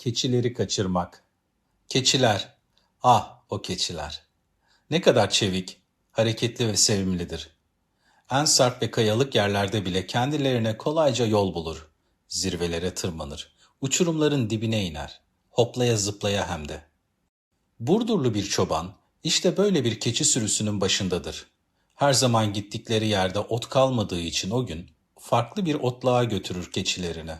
Keçileri kaçırmak. Keçiler. Ah o keçiler. Ne kadar çevik, hareketli ve sevimlidir. En sarp ve kayalık yerlerde bile kendilerine kolayca yol bulur. Zirvelere tırmanır. Uçurumların dibine iner. Hoplaya zıplaya hem de. Burdurlu bir çoban işte böyle bir keçi sürüsünün başındadır. Her zaman gittikleri yerde ot kalmadığı için o gün farklı bir otluğa götürür keçilerini.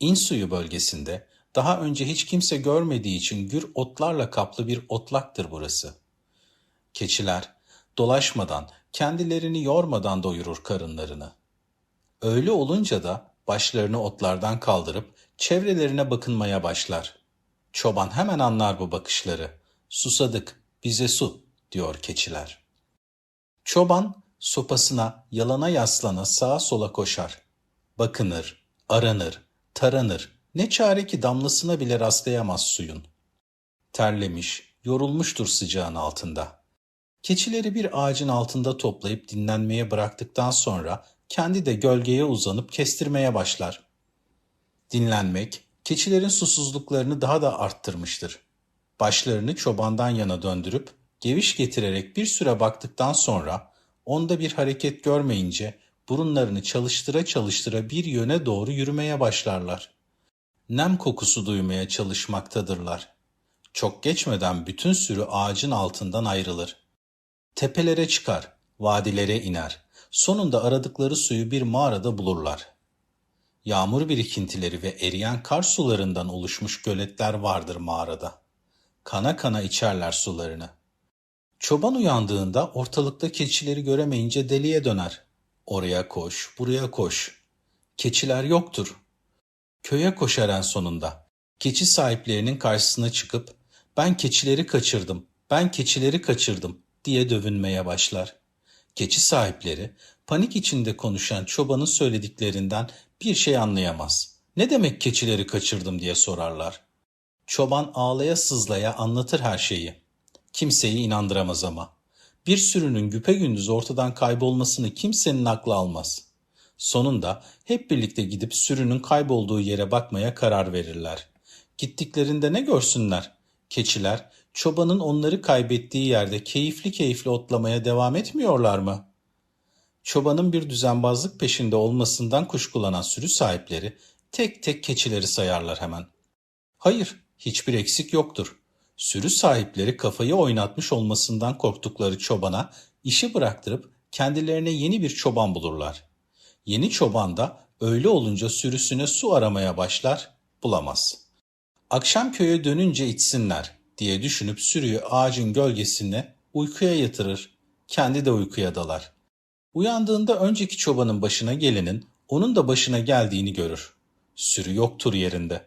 İnsuyu bölgesinde daha önce hiç kimse görmediği için gür otlarla kaplı bir otlaktır burası. Keçiler dolaşmadan, kendilerini yormadan doyurur karınlarını. Öyle olunca da başlarını otlardan kaldırıp çevrelerine bakınmaya başlar. Çoban hemen anlar bu bakışları. Susadık, bize su, diyor keçiler. Çoban sopasına, yalana yaslana sağa sola koşar. Bakınır, aranır, taranır. Ne çare ki damlasına bile rastlayamaz suyun. Terlemiş, yorulmuştur sıcağın altında. Keçileri bir ağacın altında toplayıp dinlenmeye bıraktıktan sonra kendi de gölgeye uzanıp kestirmeye başlar. Dinlenmek, keçilerin susuzluklarını daha da arttırmıştır. Başlarını çobandan yana döndürüp geviş getirerek bir süre baktıktan sonra onda bir hareket görmeyince burunlarını çalıştıra çalıştıra bir yöne doğru yürümeye başlarlar. Nem kokusu duymaya çalışmaktadırlar. Çok geçmeden bütün sürü ağacın altından ayrılır. Tepelere çıkar, vadilere iner. Sonunda aradıkları suyu bir mağarada bulurlar. Yağmur birikintileri ve eriyen kar sularından oluşmuş göletler vardır mağarada. Kana kana içerler sularını. Çoban uyandığında ortalıkta keçileri göremeyince deliye döner. Oraya koş, buraya koş. Keçiler yoktur. Köye koşar en sonunda. Keçi sahiplerinin karşısına çıkıp ben keçileri kaçırdım, ben keçileri kaçırdım diye dövünmeye başlar. Keçi sahipleri panik içinde konuşan çobanın söylediklerinden bir şey anlayamaz. Ne demek keçileri kaçırdım diye sorarlar. Çoban ağlaya sızlaya anlatır her şeyi. Kimseyi inandıramaz ama. Bir sürünün güpegündüz ortadan kaybolmasını kimsenin aklı almaz. Sonunda hep birlikte gidip sürünün kaybolduğu yere bakmaya karar verirler. Gittiklerinde ne görsünler? Keçiler çobanın onları kaybettiği yerde keyifli keyifli otlamaya devam etmiyorlar mı? Çobanın bir düzenbazlık peşinde olmasından kuşkulanan sürü sahipleri tek tek keçileri sayarlar hemen. Hayır, hiçbir eksik yoktur. Sürü sahipleri kafayı oynatmış olmasından korktukları çobana işi bıraktırıp kendilerine yeni bir çoban bulurlar. Yeni çoban da öyle olunca sürüsüne su aramaya başlar, bulamaz. Akşam köye dönünce içsinler diye düşünüp sürüyü ağacın gölgesine uykuya yatırır, kendi de uykuya dalar. Uyandığında önceki çobanın başına gelenin onun da başına geldiğini görür. Sürü yoktur yerinde.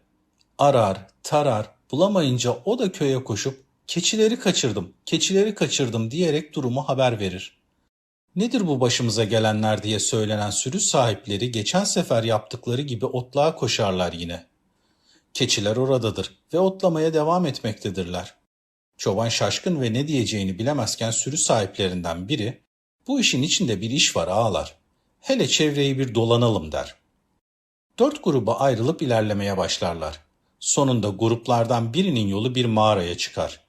Arar, tarar, bulamayınca o da köye koşup keçileri kaçırdım, keçileri kaçırdım diyerek durumu haber verir. Nedir bu başımıza gelenler diye söylenen sürü sahipleri geçen sefer yaptıkları gibi otluğa koşarlar yine. Keçiler oradadır ve otlamaya devam etmektedirler. Çoban şaşkın ve ne diyeceğini bilemezken sürü sahiplerinden biri bu işin içinde bir iş var ağalar. Hele çevreyi bir dolanalım der. Dört gruba ayrılıp ilerlemeye başlarlar. Sonunda gruplardan birinin yolu bir mağaraya çıkar.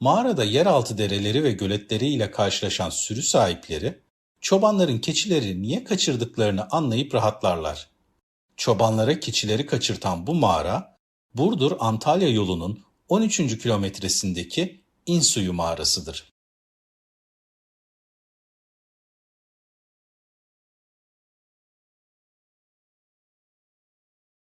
Mağarada yeraltı dereleri ve göletleri ile karşılaşan sürü sahipleri, çobanların keçileri niye kaçırdıklarını anlayıp rahatlarlar. Çobanlara keçileri kaçırtan bu mağara, Burdur-Antalya yolunun 13. kilometresindeki İnsuyu mağarasıdır.